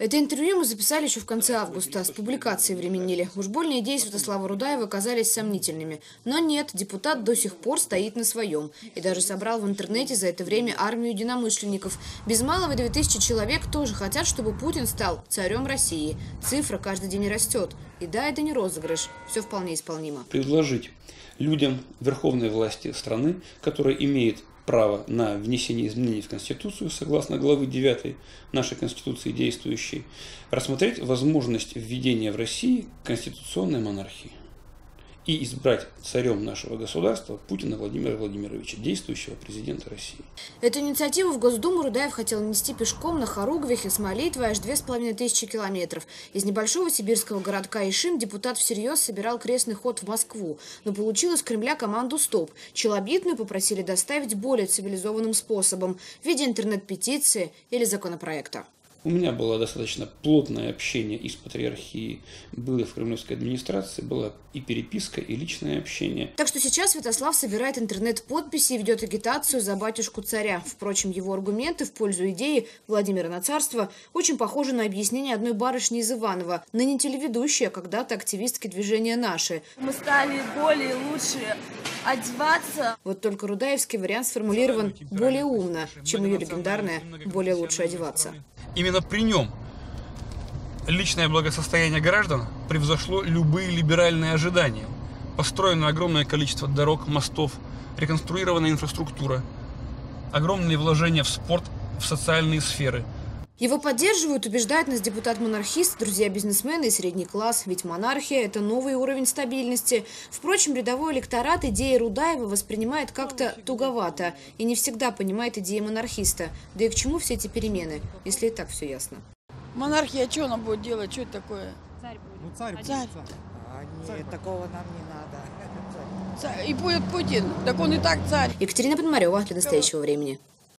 Это интервью мы записали еще в конце августа. С публикацией временили. Уж больно идеи Святослава Рудаева казались сомнительными. Но нет, депутат до сих пор стоит на своем. И даже собрал в интернете за это время армию единомышленников. Без малого 2000 человек тоже хотят, чтобы Путин стал царем России. Цифра каждый день растет. И да, это не розыгрыш. Все вполне исполнимо. Предложить людям верховной власти страны, которая имеет право на внесение изменений в Конституцию, согласно главы 9 нашей Конституции действующей, рассмотреть возможность введения в России конституционной монархии и избрать царем нашего государства Путина Владимира Владимировича, действующего президента России. Эту инициативу в Госдуму Рудаев хотел нести пешком на Хоругвихе с молитвой аж две с половиной тысячи километров. Из небольшого сибирского городка Ишим депутат всерьез собирал крестный ход в Москву. Но получил из Кремля команду «Стоп». Челобитную попросили доставить более цивилизованным способом в виде интернет-петиции или законопроекта. У меня было достаточно плотное общение и с патриархией, было в кремлевской администрации, была и переписка, и личное общение. Так что сейчас Святослав собирает интернет-подписи и ведет агитацию за батюшку царя. Впрочем, его аргументы в пользу идеи Владимира на царство очень похожи на объяснение одной барышни из Иванова, ныне телеведущая, когда-то активистки движения «Наши». Мы стали более лучше одеваться. Вот только рудаевский вариант сформулирован более умно, чем ее легендарная «более лучше одеваться». Именно при нем личное благосостояние граждан превзошло любые либеральные ожидания. Построено огромное количество дорог, мостов, реконструирована инфраструктура, огромные вложения в спорт, в социальные сферы – его поддерживают, убеждает нас депутат-монархист, друзья-бизнесмены и средний класс. Ведь монархия – это новый уровень стабильности. Впрочем, рядовой электорат идеи Рудаева воспринимает как-то туговато и не всегда понимает идеи монархиста. Да и к чему все эти перемены, если и так все ясно? Монархия что она будет делать? Что это такое? Царь будет. Ну, царь, царь. А, нет, царь. такого нам не надо. Царь. И будет Путин, так он и так царь. Екатерина Пономарева для настоящего времени.